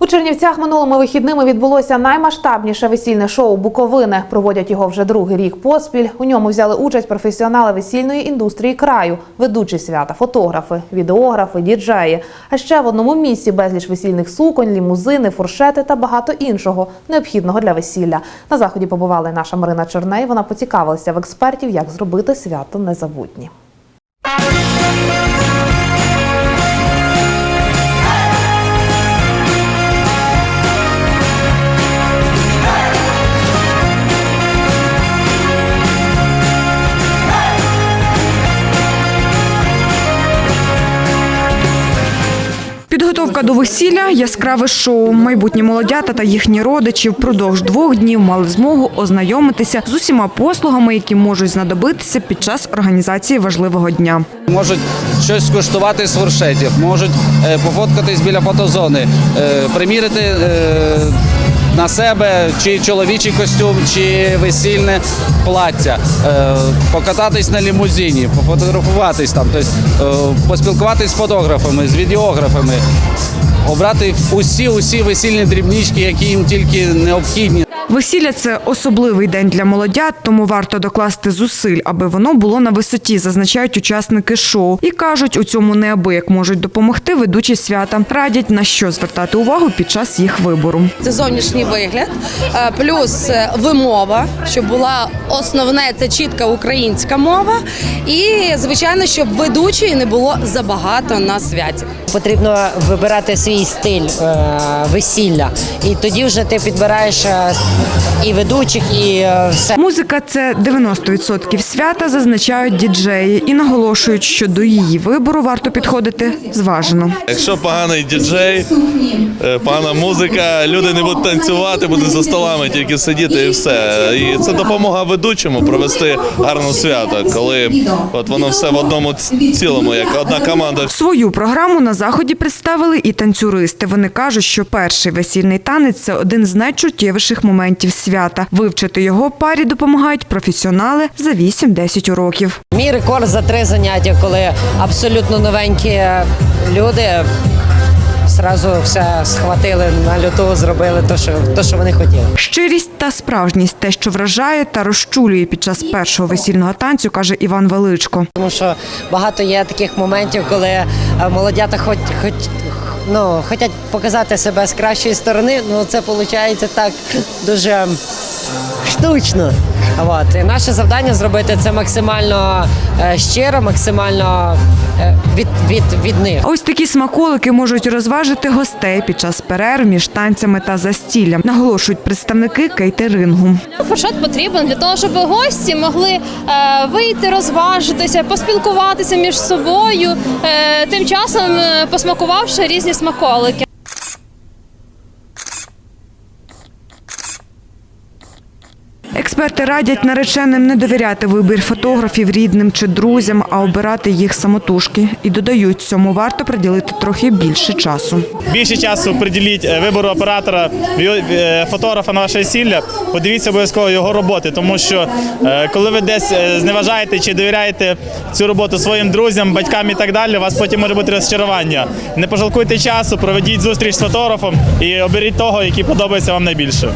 У Чернівцях минулими вихідними відбулося наймасштабніше весільне шоу Буковини. Проводять його вже другий рік поспіль. У ньому взяли участь професіонали весільної індустрії краю, ведучі свята, фотографи, відеографи, діджеї. А ще в одному місці безліч весільних суконь, лімузини, фуршети та багато іншого необхідного для весілля. На заході побувала й наша Марина Чорней. Вона поцікавилася в експертів, як зробити свято незабутнє. Підготовка до весілля яскраве шоу. Майбутні молодята та їхні родичі впродовж двох днів мали змогу ознайомитися з усіма послугами, які можуть знадобитися під час організації важливого дня. Можуть щось скуштувати з фуршетів, можуть е, пофоткатись біля фотозони, е, примірити е, на себе чи чоловічий костюм, чи весільне плаття, е, покататись на лімузині, пофотографуватись там, тобто, е, поспілкуватись з фотографами, з відеографами, обрати усі усі весільні дрібнички, які їм тільки необхідні. Весілля це особливий день для молодят, тому варто докласти зусиль, аби воно було на висоті, зазначають учасники шоу. І кажуть, у цьому неабияк можуть допомогти ведучі свята. Радять на що звертати увагу під час їх вибору. Це зовнішній вигляд, е, плюс е, вимова, щоб була основне це чітка українська мова, і звичайно, щоб ведучої не було забагато на святі. Потрібно вибирати свій стиль е, весілля, і тоді вже ти підбираєш і ведучих, і е, все. Музика це 90% свята, зазначають діджеї і наголошують, що до її вибору варто підходити зважено. Якщо поганий діджей, е, погана музика, люди не будуть танцювати, будуть за столами тільки сидіти і все. І це допомога ведучому провести гарне свято, коли от воно все в одному цілому, як одна команда. Свою програму на заході представили і танцюристи. Вони кажуть, що перший весільний танець це один з найчуттєвіших моментів свята. Вивчити його парі допомагають професіонали за 8-10 років. Мій рекорд за три заняття, коли абсолютно новенькі люди зразу все схватили на люту, зробили те, що, то, що вони хотіли. Щирість та справжність те, що вражає та розчулює під час першого весільного танцю, каже Іван Величко. Тому що багато є таких моментів, коли е, молодята хоч, хоч, ну, хочуть показати себе з кращої сторони, ну це виходить так дуже штучно. От. І наше завдання зробити це максимально е, щиро, максимально е, від, від, від них. Ось такі смаколики можуть розважити гостей під час перерв між танцями та застіллям, наголошують представники кейтерингу. Фуршет потрібен для того, щоб гості могли е, вийти, розважитися, поспілкуватися між собою, е, тим часом е, посмакувавши різні смаколики. Експерти радять нареченим не довіряти вибір фотографів рідним чи друзям, а обирати їх самотужки. І додають, цьому варто приділити трохи більше часу. більше часу приділіть е, вибору оператора, е, фотографа на ваше весілля. Подивіться обов'язково його роботи, тому що е, коли ви десь зневажаєте чи довіряєте цю роботу своїм друзям, батькам і так далі, у вас потім може бути розчарування. Не пожалкуйте часу, проведіть зустріч з фотографом і оберіть того, який подобається вам найбільше.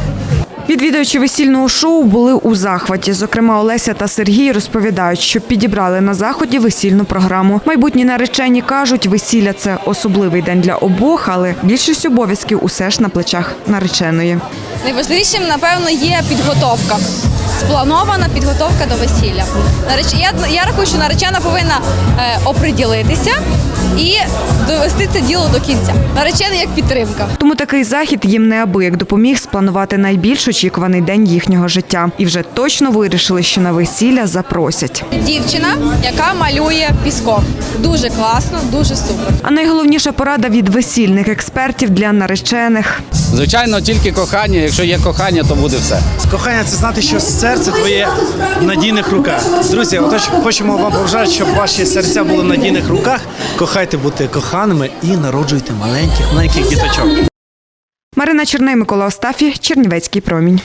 Відвідувачі весільного шоу були у захваті. Зокрема, Олеся та Сергій розповідають, що підібрали на заході весільну програму. Майбутні наречені кажуть, весілля це особливий день для обох, але більшість обов'язків усе ж на плечах нареченої. Найважливішим, напевно, є підготовка. Спланована підготовка до весілля. Я, я рахую, що наречена повинна е, оприділитися і довести це діло до кінця. Наречений як підтримка. Тому такий захід їм неабияк допоміг спланувати найбільш очікуваний день їхнього життя. І вже точно вирішили, що на весілля запросять. Дівчина, яка малює піском. Дуже класно, дуже супер. А найголовніша порада від весільних експертів для наречених. Звичайно, тільки кохання. Якщо є кохання, то буде все. Кохання це знати, що серце твоє в надійних руках. Друзі, отож хочемо вам побажати, щоб ваші серця були в надійних руках. Кохайте бути коханими і народжуйте маленьких, маленьких діточок. Марина Черний, Микола Остафі, Чернівецький промінь.